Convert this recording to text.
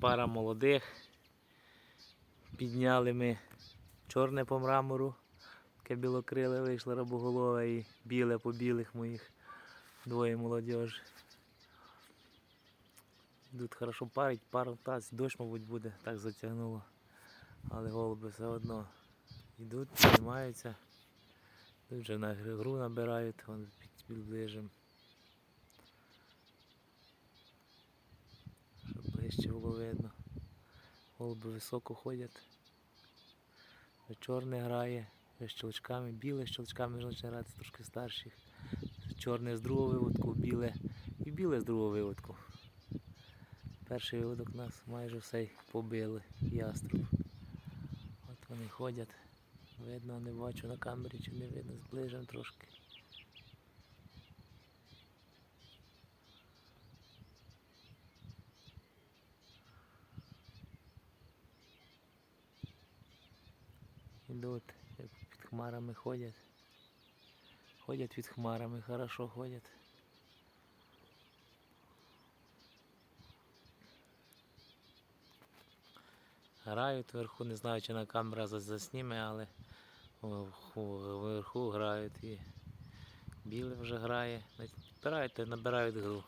пара молодих. Підняли ми чорне по мрамору, таке білокриле вийшло рабоголове і біле по білих моїх двоє молодіж. Тут хорошо парить, пару таз, дощ, мабуть, буде, так затягнуло. Але голуби все одно йдуть, піднімаються. Тут вже на гру набирають, вон під підближем. Ближче було видно. Голуби високо ходять. Чорне грає, з щелчками, біле з щелчками починає грати трошки старших. Чорне з другого виводку, біле і біле з другого виводку. Перший виводок нас майже все побили, яструб. От вони ходять. Видно, не бачу на камері чи не видно, зближимо трошки. Ідуть, під хмарами ходять. Ходять під хмарами, хорошо ходять. Грають вверху, не знаю, чи на камера засніме, але вверху, грають і біле вже грає. Набирають, набирають гру.